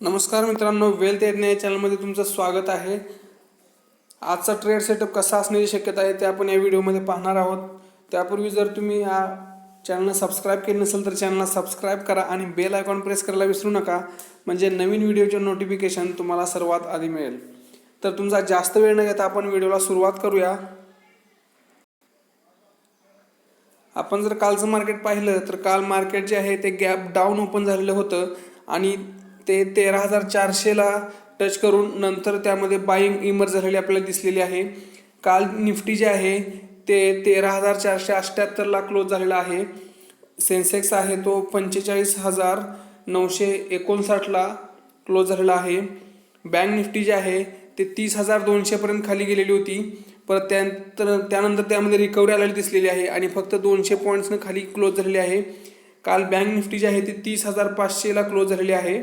नमस्कार मित्रांनो वेल्थ एडने या चॅनलमध्ये तुमचं स्वागत आहे. आजचा ट्रेड सेटअप कसा असण्याची शक्यता आहे ते आपण या व्हिडिओमध्ये पाहणार आहोत. त्यापूर्वी जर तुम्ही या चॅनलला सबस्क्राईब केलं नसेल तर चॅनलला सबस्क्राईब करा आणि बेल आयकॉन प्रेस करायला विसरू नका. म्हणजे नवीन व्हिडिओचे नोटिफिकेशन तुम्हाला सर्वात आधी मिळेल. तर तुमचा जास्त वेळ न घेता आपण व्हिडिओला सुरुवात करूया. आपण जर कालचं मार्केट पाहिलं तर काल मार्केट जे आहे ते गॅप डाऊन ओपन झालेलं होतं. आणि ते तेरा हजार चारशेला टच करून नंतर त्यामध्ये बाईंग इमर झालेली आपल्याला दिसलेली आहे. काल निफ्टी जे आहे ते तेरा हजार चारशे अठ्ठ्याहत्तरला क्लोज झालेला आहे. सेन्सेक्स आहे तो पंचेचाळीस हजार नऊशे एकोणसाठला क्लोज झालेला आहे. बँक निफ्टी जे आहे ते तीस हजार दोनशेपर्यंत खाली गेलेली होती. परत त्यानंतर त्यानंतर त्यामध्ये रिकव्हरी आलेली दिसलेली आहे आणि फक्त दोनशे पॉईंट्सनं खाली क्लोज झालेली आहे. काल बँक निफ्टी जी आहे ती तीस हजार पाचशेला क्लोज झालेली आहे.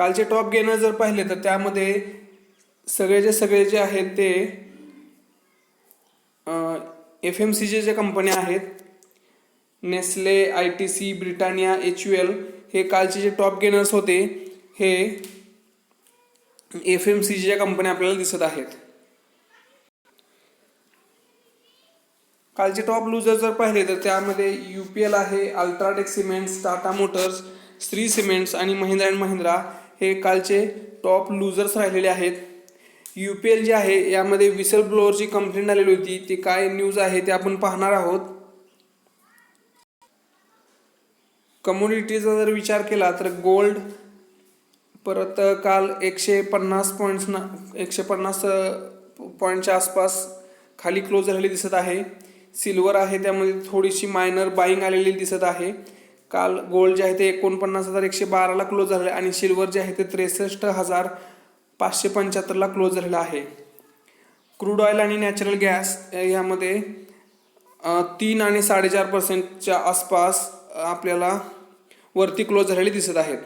कालचे टॉप गेनर जर पाहिले तर त्यामध्ये सगळेचे सगळे जे आहेत ते एफ एम सीचे जे कंपन्या आहेत. Nestle I T C Britannia H U L हे कालचे जे टॉप गेनर्स होते हे एफ एम सीच्या कंपन्या आपल्याला दिसत आहेत. कालचे टॉप लूजर जर पाहिले तर त्यामध्ये यू पी एल आहे UltraTech cements Tata motors Shree cements आणि महिंद्रा अँड महिंद्रा हे कालचे टॉप लूजर्स राहिलेले आहेत. यू पी एल जे आहे यामध्ये विसल ब्लोअरची कंप्लेंट आलेली होती. ती काय न्यूज आहे ते आपण पाहणार आहोत. कमोडिटीचा जर विचार केला तर गोल्ड परत काल एकशे पन्नास पॉईंट्स ना एकशे पन्नास पॉईंटच्या आसपास खाली क्लोज झालेली दिसत आहे. सिल्वर आहे त्यामध्ये थोडीशी मायनर बाईंग आलेली दिसत आहे. काल गोल्ड जे आहे ते एकोणपन्नास हजार एकशे बाराला क्लोज झाले आणि सिल्वर जे आहे ते त्रेसष्ट हजार पाचशे पंच्याहत्तरला क्लोज झालेलं आहे. क्रूड ऑइल आणि नॅचरल गॅस यामध्ये तीन आणि साडेचार पर्सेंटच्या आसपास आपल्याला वरती क्लोज झालेले दिसत आहेत.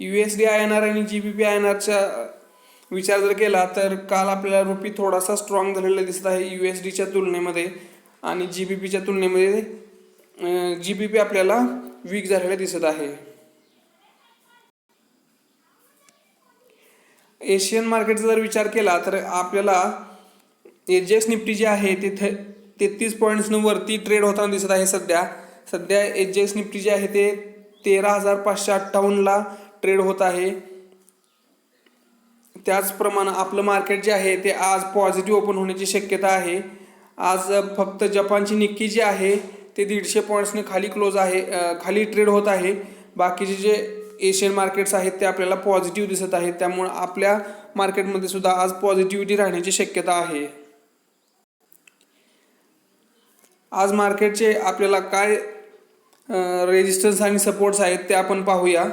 U S D I N R आणि G B P I N आरचा विचार जर केला तर काल आपल्याला रुपी थोडासा स्ट्रॉंग झालेला दिसत आहे यू एस डीच्या तुलनेमध्ये आणि जी बी पीच्या तुलनेमध्ये जी बी पी आपल्याला वीक झालेला दिसत आहे. एशियन मार्केटचा जर विचार केला तर आपल्याला एच निफ्टी जी आहे तिथे तेहतीस पॉईंट्सनं वरती ट्रेड होताना दिसत आहे सध्या. सध्या एच निफ्टी जे आहे ते तेरा हजार पाचशे अठ्ठावन्नला ट्रेड होत आहे. त्याचप्रमाणे आपलं मार्केट जे आहे ते आज पॉझिटिव्ह ओपन होण्याची शक्यता आहे. आज फक्त जपानची निक्की जी आहे ते दीडशे पॉईंट्सने खाली क्लोज आहे खाली ट्रेड होत आहे. बाकीचे जे एशियन मार्केट्स आहेत ते आपल्याला पॉझिटिव्ह दिसत आहेत. त्यामुळे आपल्या मार्केटमध्ये सुद्धा आज पॉझिटिव्हिटी राहण्याची शक्यता आहे. आज मार्केटचे आपल्याला काय रेजिस्टन्स आणि सपोर्ट्स आहेत ते आपण पाहूया.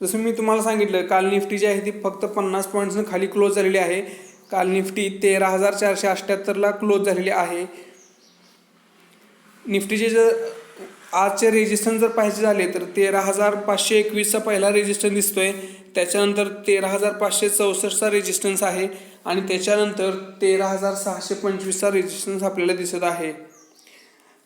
जसं मी तुम्हाला सांगितलं काल निफ्टी जी आहे ती फक्त पन्नास पॉईंट्सनं खाली क्लोज झालेली आहे. काल निफ्टी तेरा हजार चारशे अठ्ठ्याहत्तरला क्लोज झालेली आहे. निफ्टीचे जर आजचे रेजिस्टन्स जर पाहिजे झाले तर तेरा हजार पाचशे एकवीसचा पहिला रेजिस्टन्स दिसतोय. त्याच्यानंतर तेरा हजार पाचशे चौसष्टचा रेजिस्टन्स आहे आणि त्याच्यानंतर तेरा हजार सहाशे पंचवीसचा रेजिस्टन्स आपल्याला दिसत आहे.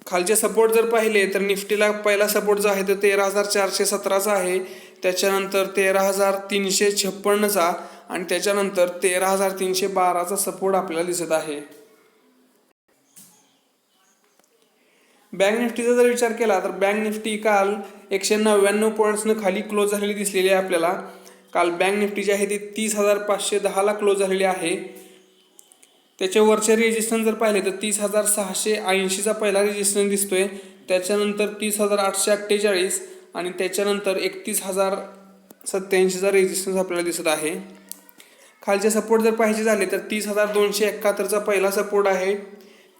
खालचे सपोर्ट जर पाहिले तर निफ्टीला पहिला सपोर्ट जो आहे तो तेरा हजार चारशे सतराचा आहे. त्याच्यानंतर तेरा हजार तीनशे छप्पन्नचा आणि त्याच्यानंतर तेरा हजार तीनशे बाराचा सपोर्ट आपल्याला दिसत आहे. बँक निफ्टीचा जर विचार केला तर बँक निफ्टी काल एकशे नव्याण्णव पॉईंट्सनं खाली क्लोज झालेली दिसलेली आहे आपल्याला. काल बँक निफ्टी जी आहे ती तीस हजार पाचशे दहाला क्लोज झालेली आहे. त्याच्यावरचे रेजिस्टन्स जर पाहिले तर तीस हजार सहाशे ऐंशीचा पहिला रेजिस्टन्स दिसतोय. त्याच्यानंतर तीस हजार आठशे अठ्ठेचाळीस आणि त्याच्यानंतर एकतीस हजार सत्याऐंशीचा रेजिस्टन्स आपल्याला दिसत आहे. खालचे सपोर्ट जर पाहिजे झाले तर तीस हजार दोनशे एकाहत्तरचा पहिला सपोर्ट आहे.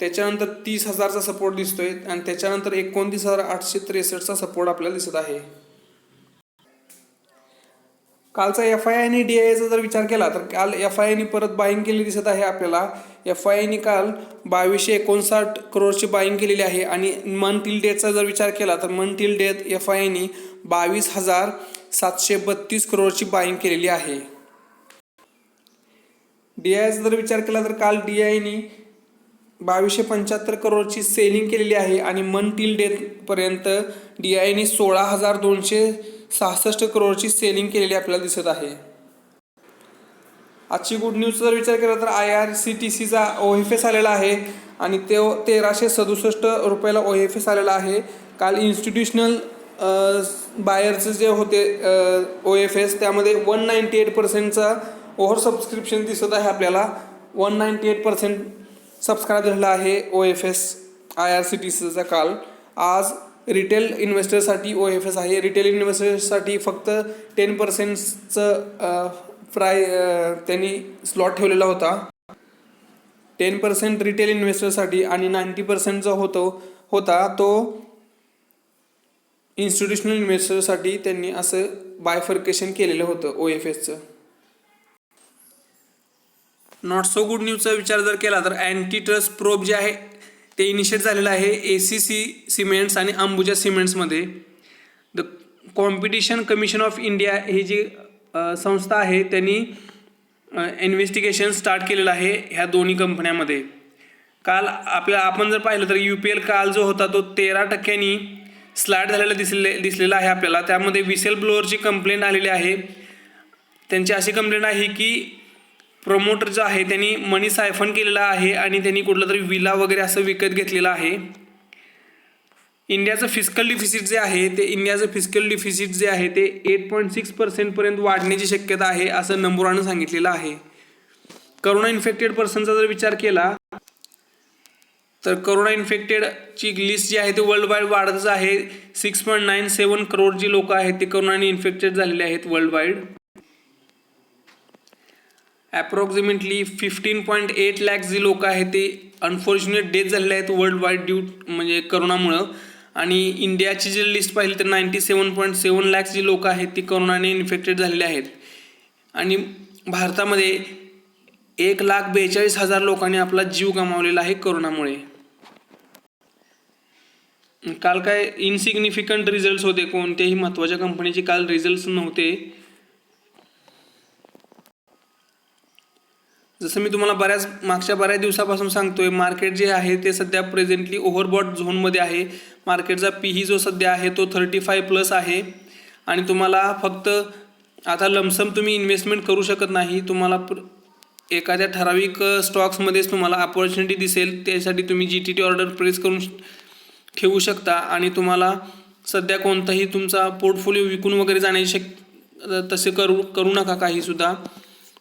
त्याच्यानंतर तीस हजारचा सपोर्ट दिसतोय आणि त्याच्यानंतर एकोणतीस हजार आठशे त्रेसष्टचा सपोर्ट आपल्याला दिसत आहे. कालचा एफ आय आणि डी आयचा जर विचार केला तर काल एफ आय आयनी परत बाईंग केली दिसत आहे आपल्याला. एफ आय आयने काल बावीसशे एकोणसाठ करोडची बाईंग केलेली आहे आणि मन टिल डेटचा जर विचार केला तर मन टिल डेट एफ आय आयनी बावीस हजार सातशे बत्तीस करोडची बाईंग केलेली आहे. डी आयचा जर विचार केला तर काल डी आयनी बावीसशे पंच्याहत्तर करोडची सेलिंग केलेली आहे आणि मन टील डेटपर्यंत डी आयने सोळा हजार दोनशे सहासष्ट करोडची सेलिंग केलेली आपल्याला दिसत आहे. आजची गुड न्यूजचा जर विचार केला तर आय आर सी टी सीचा ओ एफ एस आलेला आहे आणि ते तेराशे सदुसष्ट रुपयाला ओ एफ एस आलेला आहे. काल इन्स्टिट्यूशनल बायरचे जे होते ओ एफ एस त्यामध्ये वन नाईंटी एट पर्सेंटचा ओव्हर सबस्क्रिप्शन दिसत आहे आपल्याला. One ninety eight percent subscribe झालेला आहे O F S I R C T सीचा काल. आज रिटेल इन्व्हेस्टरसाठी ओ एफ एस आहे. रिटेल इन्व्हेस्टरसाठी फक्त टेन पर्सेंटचं प्राय त्यांनी स्लॉट ठेवलेला होता. टेन पर्सेंट रिटेल इन्व्हेस्टरसाठी आणि नाईंटी पर्सेंट जो होतो होता तो इन्स्टिट्यूशनल इन्व्हेस्टरसाठी त्यांनी असं बायफर्केशन केलेलं होतं ओ एफ एसचं. नॉट सो गुड न्यूजचा विचार जर केला तर अँटी ट्रस्ट प्रोब जे आहे ते इनिशिएट झालेलं आहे ए सी सी सिमेंट्स आणि Ambuja सिमेंट्समध्ये the competition commission of India ही जी संस्था आहे त्यांनी इन्व्हेस्टिगेशन स्टार्ट केलेलं आहे ह्या दोन्ही कंपन्यामध्ये. काल आपल्या आपण जर पाहिलं तर यू पी एल काल जो होता तो तेरा टक्क्यांनी स्लॅट झालेला दिसले दिसलेला आहे आपल्याला. त्यामध्ये विसेल ब्लोअरची कंप्लेंट आलेली आहे. त्यांची अशी कंप्लेंट आहे की प्रमोटर जो आहे त्यांनी मनी सायफन केलेला आहे आणि त्यांनी कुठलं तरी विला वगैरे असं विकत घेतलेलं आहे. इंडियाचं फिजिकल डिफिसिट जे आहे ते इंडियाचं फिजिकल डिफिसिट जे आहे ते एट पॉईंट सिक्स पर्सेंटपर्यंत वाढण्याची शक्यता आहे असं नंबरानं सांगितलेलं आहे. करोना इन्फेक्टेड पर्सनचा जर विचार केला तर करोना इन्फेक्टेडची लिस्ट जी आहे ती वर्ल्ड वाईड वाढतच आहे. Six point nine seven crore जी लोक आहेत ते करोनाने इन्फेक्टेड झालेले आहेत worldwide approximately fifteen point eight lakh जी लोक आहेत ते अनफॉर्च्युनेट डेथ झालेले आहेत वर्ल्ड वाईड ड्यू म्हणजे करोनामुळं. आणि इंडियाची जी लिस्ट पाहिली तर ninety seven point seven lakhs जी लोक आहेत ती करोनाने इन्फेक्टेड झालेले आहेत. आणि भारतामध्ये एक लाख बेचाळीस हजार लोकांनी आपला जीव गमावलेला आहे करोनामुळे. काल काय इनसिग्निफिकंट रिझल्ट्स होते कोणत्याही महत्त्वाच्या कंपनीचे काल रिझल्ट्स नव्हते. जसं मी तुम्हाला बऱ्याच मागच्या बऱ्याच दिवसापासून सांगतोय मार्केट जे आहे ते सध्या प्रेझेंटली ओव्हरबॉट झोनमध्ये आहे. मार्केटचा पी ही जो सध्या आहे तो थर्टी फाय प्लस आहे. आणि तुम्हाला फक्त आता लमसम तुम्ही इन्व्हेस्टमेंट करू शकत नाही. तुम्हाला प्र एखाद्या ठराविक स्टॉक्समध्येच तुम्हाला अपॉर्च्युनिटी दिसेल. त्यासाठी तुम्ही G T T order press करून ठेवू शकता. आणि तुम्हाला सध्या कोणताही तुमचा पोर्टफोलिओ विकून वगैरे जाण्याची शक तसे करू करू नका काहीसुद्धा.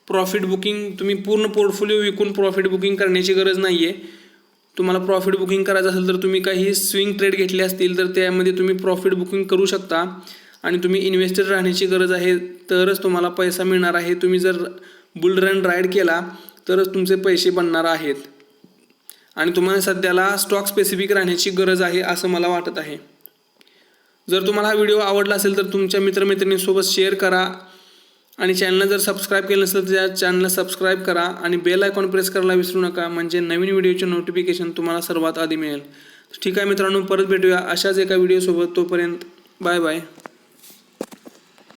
प्रॉफिट बुकिंग तुम्ही पूर्ण पोर्टफोलिओ विकून प्रॉफिट बुकिंग करण्याची गरज नाही आहे तुम्हाला प्रॉफिट बुकिंग करायचं असेल तर तुम्ही काही स्विंग ट्रेड घेतले असतील तर त्यामध्ये तुम्ही प्रॉफिट बुकिंग करू शकता. आणि तुम्ही इन्व्हेस्टर राहण्याची गरज आहे तरच तुम्हाला पैसा मिळणार आहे. तुम्ही जर बुल रन राईड केला तरच तुमचे पैसे बनणार आहेत. आणि तुम्हाला सध्याला स्टॉक स्पेसिफिक राहण्याची गरज आहे असं मला वाटत आहे. जर तुम्हाला हा व्हिडिओ आवडला असेल तर तुमच्या मित्रमैत्रिणींसोबत शेअर करा. आणि चॅनलला जर सबस्क्राईब केलं नसेल तर त्या चॅनलला सबस्क्राईब करा आणि बेल आयकॉन प्रेस करायला विसरू नका. म्हणजे नवीन व्हिडिओचे नोटिफिकेशन तुम्हाला सर्वात आधी मिळेल. ठीक आहे मित्रांनो परत भेटूया अशाच एका व्हिडिओसोबत तोपर्यंत बाय बाय